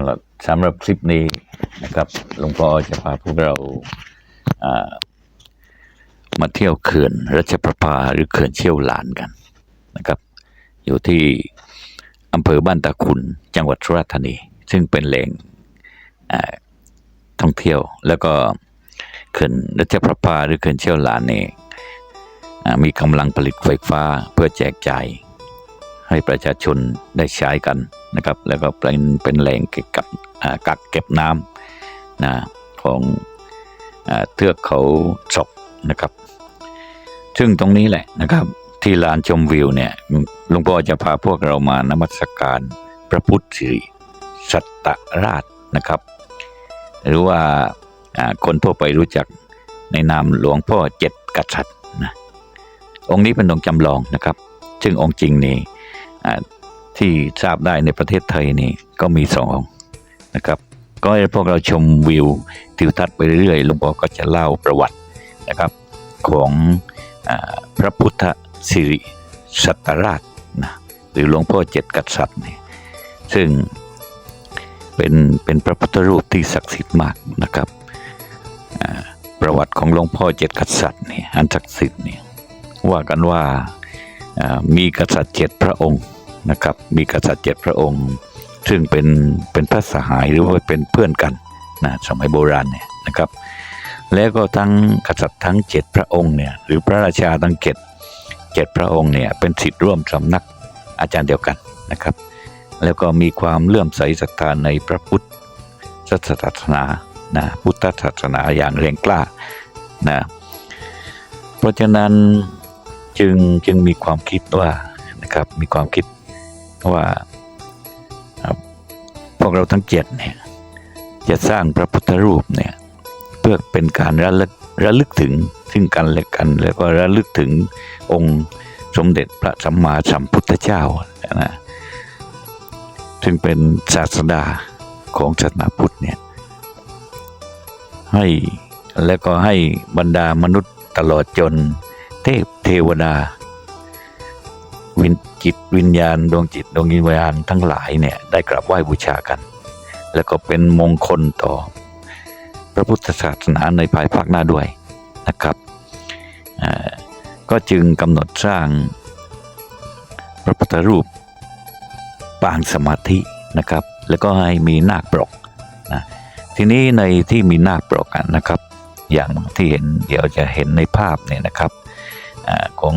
เอาละสำหรับคลิปนี้นะครับหลวงพ่อจะพาพวกเราามาเที่ยวเขื่อนรัชประภาหรือเขื่อนเชี่ยวหลานกันนะครับ อยู่ที่อำเภอบ้านตาขุนจังหวัดสุราษฎร์ธานี ซึ่งเป็นแหล่งท่องเที่ยว แล้วก็เขื่อนรัชประภาหรือเขื่อนเชี่ยวหลานนี่มีกำลังผลิตไฟฟ้าเพื่อแจกจ่าย ให้ประชาชนได้ใช้กันนะครับ แล้วก็เป็นเป็นแหล่งเก็บกับอ่ากักเก็บน้ำนะของอเทือกเขาศกนะครับ ซึ่งตรงนี้แหละนะครับ ที่ลานชมวิวเนี่ยหลวงพ่อจะพาพวกเรามานมัสการพระพุทธสิริสัตตราชนะครับ หรือว่าคนทั่วไปรู้จักในนามหลวงพ่อเจ็ดกษัตริย์นะองค์นี้เป็นองค์จำลองนะครับ ซึ่งองค์จริงนี่ ที่ทราบได้ในประเทศไทยนี่ก็มีสองนะครับ ก็ให้พวกเราชมวิวทิวทัศน์ไปเรื่อยๆหลวงพ่อก็จะเล่าประวัตินะครับของอพระพุทธสิริสัตราชนะหรือหลวงพ่อเจ็ดกษัตริย์นี่ซึ่งเป็นเป็นพระพุทธรูปที่ศักดิ์สิทธิ์มากนะครับประวัติของหลวงพ่อเจ็ดกษัตริย์นี่อันศักดิ์สิทธิ์นี่ว่ากันว่า มีกษัตริย์เจ็ดพระองค์นะครับ มีกษัตริย์เจ็ดพระองค์ ซึ่งเป็นเป็นพระสหายหรือว่าเป็นเพื่อนกันนะสมัยโบราณเนี่ยนะครับ แล้วก็ทั้งกษัตริย์ทั้งเจ็ดพระองค์เนี่ยหรือพระราชาทั้งเจ็ดเจ็ดพระองค์เนี่ยเป็นสิทธิ์ร่วมสำนักอาจารย์เดียวกันนะครับ แล้วก็มีความเลื่อมใสศรัทธาในพระพุทธศาสนานะพุทธศาสนาอย่างแรงกล้านะเพราะฉะนั้น จึงจึงมีความคิดว่านะครับมีความคิดว่าครับพวกเราทั้งเจ็ดเนี่ยจะสร้างพระพุทธรูปเนี่ยเพื่อเป็นการระลึกระลึกถึงซึ่งกันและกัน แล้วก็ระลึกถึงองค์สมเด็จพระสัมมาสัมพุทธเจ้านะซึ่งเป็นศาสดาของศาสนาพุทธเนี่ยให้แล้วก็ให้บรรดามนุษย์ตลอดจน เทพเทวดา วิญจิตวิญญาณดวงจิตดวงวิญญาณทั้งหลายเนี่ยได้กราบไหว้บูชากัน แล้วก็เป็นมงคลต่อ พระพุทธศาสนาในภายภาคหน้าด้วยนะครับก็จึงกำหนดสร้างพระพุทธรูปปางสมาธินะครับ แล้วก็ให้มีนาคปรกนะทีนี้ในที่มีนาคปรกอะนะครับ อย่างที่เห็นเดี๋ยวจะเห็นในภาพเนี่ยนะครับ ของ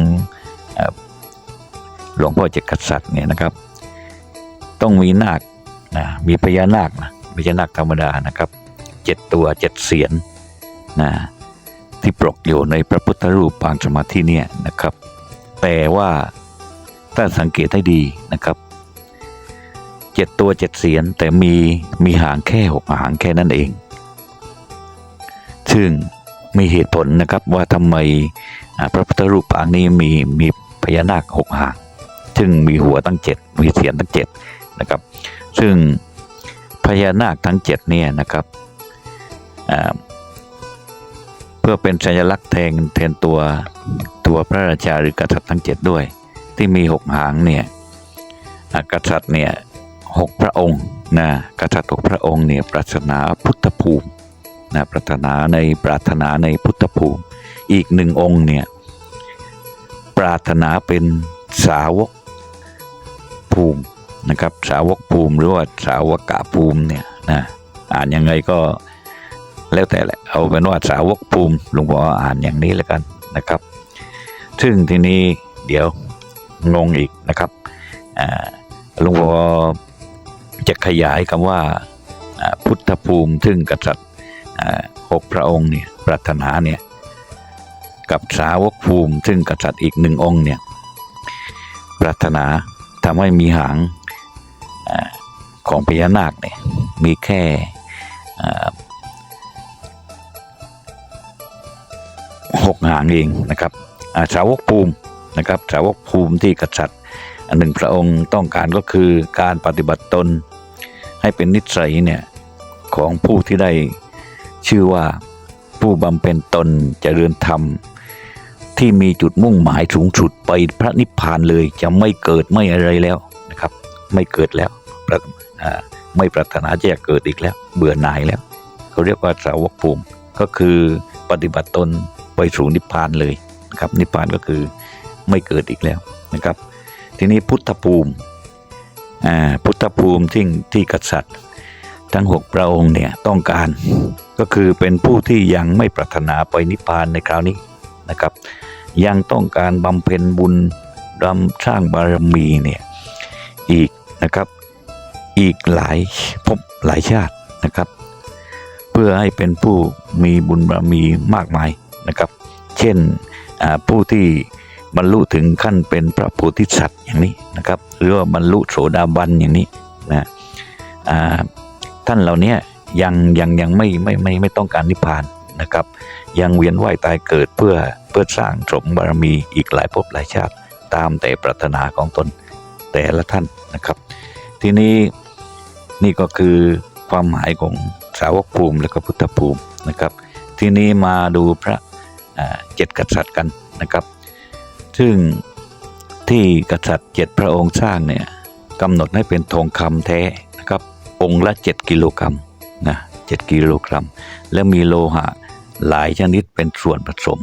หลวงพ่อเจ็ดกษัตริย์เนี่ยนะครับ ต้องมีนาคนะมีพญานาคนะไม่ใช่นาคธรรมดานะครับเจ็ดตัวเจ็ดเสียนนะที่ปรกอยู่ในพระพุทธรูปปางสมาธิเนี่ยนะครับ แต่ว่าถ้าสังเกตให้ดีนะครับเจ็ดตัวเจ็ดเสียนแต่มีมีหางแค่หกหางแค่นั้นเอง ซึ่ง มีเหตุผลนะครับว่าทำไมพระพุทธรูปปางนี้มีมีพญานาคหกหางซึ่งมีหัวตั้งเจ็ดมีเสียนตั้งเจ็ดนะครับ ซึ่งพญานาคทั้งเจ็ดเนี่ยนะครับเพื่อเป็นสัญลักษณ์แทนแทนตัวตัวพระราชาหรือกษัตริย์ทั้งเจ็ดด้วย ที่มีหกหางเนี่ยกษัตริย์เนี่ยหกพระองค์นะกษัตริย์หกพระองค์เนี่ยปรารถนาพุทธภูมิ นะปรารถนาในปรารถนาในพุทธภูมิ อีกหนึ่งองค์เนี่ยปรารถนาเป็นสาวกภูมินะครับสาวกภูมิหรือว่าสาวกะภูมิเนี่ยนะอ่านยังไงก็แล้วแต่แหละเอาเป็นว่าสาวกภูมิหลวงพ่ออ่านอย่างนี้แล้วกันนะครับ ซึ่งทีนี้เดี๋ยวงงอีกนะครับหลวงพ่อจะขยายคำว่าอ่าพุทธภูมิ ซึ่งกษัตริย์ หกพระองค์เนี่ยปรารถนาเนี่ยกับสาวกภูมิ ซึ่งกษัตริย์อีกหนึ่งองค์เนี่ยปรารถนาทำให้มีหางอของพญานาคเนี่ยมีแค่หกหางเองนะครับาสาวกภูมินะครับสาวกภูมิที่กษัตริย์อันหนึ่งพระองค์ต้องการก็คือการปฏิบัติตนให้เป็นนิสัยเนี่ยของผู้ที่ได้ ชื่อว่าผู้บำเพ็ญตนเจริญธรรม ที่มีจุดมุ่งหมายสูงสุดไปพระนิพพานเลยจะไม่เกิดไม่อะไรแล้วนะครับ ไม่เกิดแล้วไม่ปรารถนาจะเกิดอีกแล้ว เบื่อหน่ายแล้วเขาเรียกว่าสาวกภูมิก็คือปฏิบัติตนไปสู่นิพพานเลยนะครับ นิพพานก็คือไม่เกิดอีกแล้วนะครับ ทีนี้พุทธภูมิพุทธภูมิที่ที่กษัตริย์ ทั้งหกพระองค์เนี่ยต้องการ ก็คือเป็นผู้ที่ยังไม่ปรารถนาไปนิพพานในคราวนี้นะครับ ยังต้องการบำเพ็ญบุญรำสร้างบารมีเนี่ยอีกนะครับอีกหลายภพหลายชาตินะครับ เพื่อให้เป็นผู้มีบุญบารมีมากมายนะครับ เช่นผู้ที่บรรลุถึงขั้นเป็นพระโพธิสัตว์อย่างนี้นะครับ หรือว่าบรรลุโสดาบันอย่างนี้นะท่านเหล่านี้ ยังยังยังไม่ไม่ไม่ไม่ต้องการนิพพานนะครับ ยังเวียนว่ายตายเกิดเพื่อเพื่อสร้างสมบารมีอีกหลายภพหลายชาติ ตามแต่ปรารถนาของตนแต่ละท่านนะครับ ทีนี้นี่ก็คือความหมายของสาวกภูมิและก็พุทธภูมินะครับ ทีนี้มาดูพระเจ็ดกษัตริย์กันนะครับ ซึ่งที่กษัตริย์เจ็ดพระองค์สร้างเนี่ยกำหนดให้เป็นทองคำแท้นะครับ องค์ละ 7 กิโลกรัม นะ7กิโลกรัม และมีโลหะหลายชนิดเป็นส่วนผสม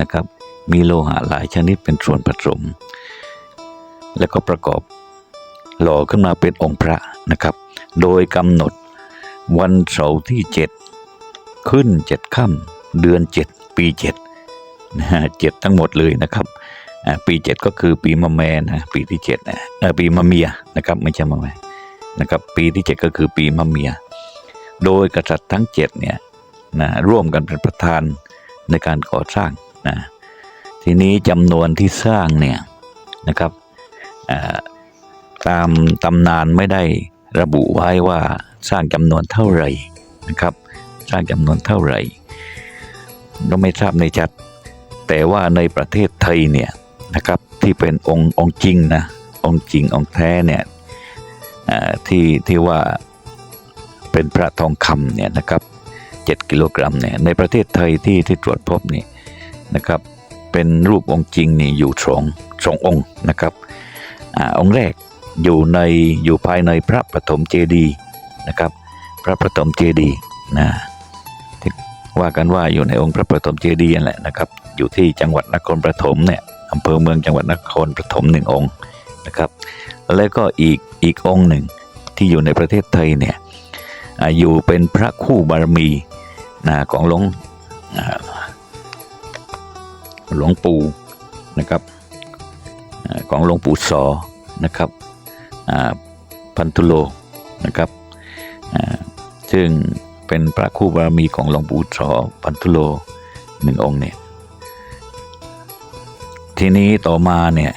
นะครับ มีโลหะหลายชนิดเป็นส่วนผสม แล้วก็ประกอบหล่อขึ้นมาเป็นองค์พระนะครับ โดยกำหนดวันเสาร์ที่ 7 ขึ้น 7ค่ำเดือน 7 ปี 7นะฮะเจ็ดทั้งหมดเลยนะครับอ่าปี7ก็คือปีมะแม่นะปีที่7นะเอ่อปีมะเมียนะครับ ไม่ใช่มะแม่นะครับ ปีที่7ก็คือปีมะเมีย โดยกษัตริย์ทั้ง7เนี่ยนะร่วมกันเป็นประธานในการก่อสร้างนะทีนี้จำนวนที่สร้างเนี่ยนะครับตามตำนานไม่ได้ระบุไว้ว่าสร้างจำนวนเท่าไหร่นะครับ สร้างจำนวนเท่าไหร่ก็ไม่ทราบในชัด แต่ว่าในประเทศไทยเนี่ยนะครับที่เป็นองค์องค์จริงนะองค์จริงองค์แท้เนี่ยที่ที่ว่า เป็นพระทองคำเนี่ยนะครับ7กิโลกรัมเนี่ยในประเทศไทยที่ที่ตรวจพบนี่นะครับเป็นรูปองค์จริงนี่อยู่สองสององค์นะครับอองค์แรกอยู่ในอยู่ภายในพระปฐมเจดีย์นะครับ พระปฐมเจดีย์นะที่ว่ากันว่าอยู่ในองค์พระปฐมเจดีย์นั่นแหละนะครับ อยู่ที่จังหวัดนครปฐมเนี่ยอำเภอเมืองจังหวัดนครปฐมหนึ่งองค์นะครับ แล้วก็อีกอีกองค์หนึ่งที่อยู่ในประเทศไทยเนี่ย อายู่เป็นพระคู่บารมีนะของหลวงหลวงปู่นะครับอของหลวงปู่สอนะครับพันธุโลนะครับซึ่งเป็นพระคู่บารมีของหลวงปู่สอพันธุโลหนึ่งองค์เนี่ยทีนี้ต่อมาเนี่ย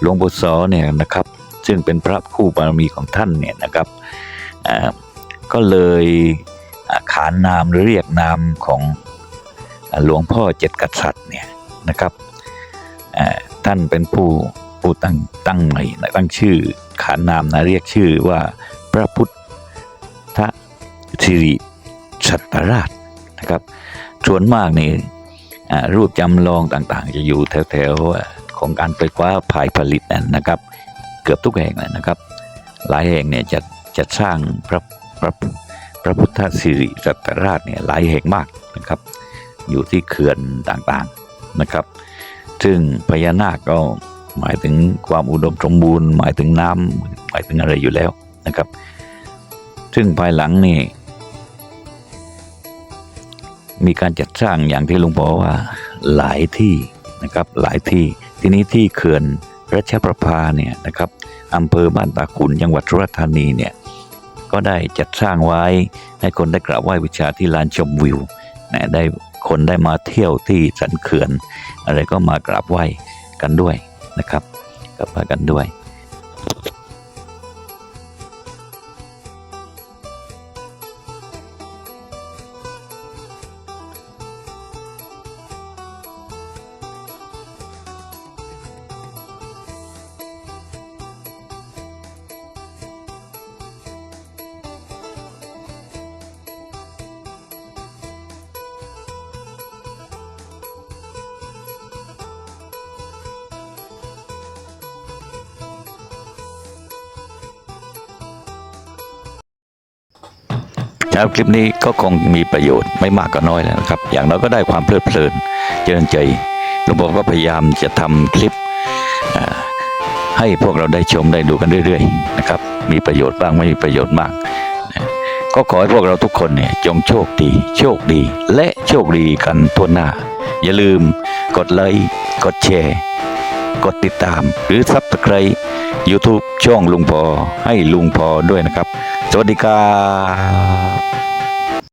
หลวงปู่สอเนี่ยนะครับ ซึ่งเป็นพระคู่บารมีของท่านเนี่ยนะครับอ่า ก็เลยขานนามหรือเรียกนามของหลวงพ่อเจ็ดกษัตริย์เนี่ยนะครับท่านเป็นผู้ผู้ตั้งตั้งใหม่ตั้งชื่อขานนามนะเรียกชื่อว่าพระพุทธสิริสัตตราชนะครับส่วนมากนี่รูปจำลองต่างๆ จะอยู่แถวๆของการไฟฟ้าภายผลิตนั่นนะครับ เกือบทุกแห่งเลยนะครับ หลายแห่งเนี่ยจะจะสร้างพระ พระพระพุทธสิริสัตราชเนี่ยหลายแห่งมากนะครับ อยู่ที่เขื่อนต่างๆนะครับ ซึ่งพญานาคก็หมายถึงความอุดมสมบูรณ์หมายถึงน้ำหมายถึงอะไรอยู่แล้วนะครับ ซึ่งภายหลังนี่มีการจัดสร้างอย่างที่ลุงบอกว่าหลายที่นะครับหลายที่ทีนี้ที่เขื่อนรัชประภาเนี่ยนะครับอำเภอบ้านตาขุนจังหวัดสุราษฎร์ธานีเนี่ย ก็ได้จัดสร้างไว้ให้คนได้กราบไหว้บูชาที่ลานชมวิวนะได้คนได้มาเที่ยวที่สันเขื่อน อะไรก็มากราบไหว้กันด้วยนะครับกลับมากันด้วย นะครับคลิปนี้ก็คงมีประโยชน์ไม่มากก็น้อยแล้วนะครับ อย่างน้อยก็ได้ความเพลิดเพลินเจริญใจหลวงพ่อก็พยายามจะทำคลิปให้พวกเราได้ชมได้ดูกันเรื่อยๆนะครับ มีประโยชน์บ้างไม่มีประโยชน์บ้างก็ขอให้พวกเราทุกคนเนี่ยจงโชคดี โชคดี และโชคดีกันทั่วหน้า อย่าลืมกดไลค์กดแชร์กดติดตาม หรือซับสไคร b e YouTube ช่องลุงพอให้ลุงพอด้วยนะครับ สวัสดีครับ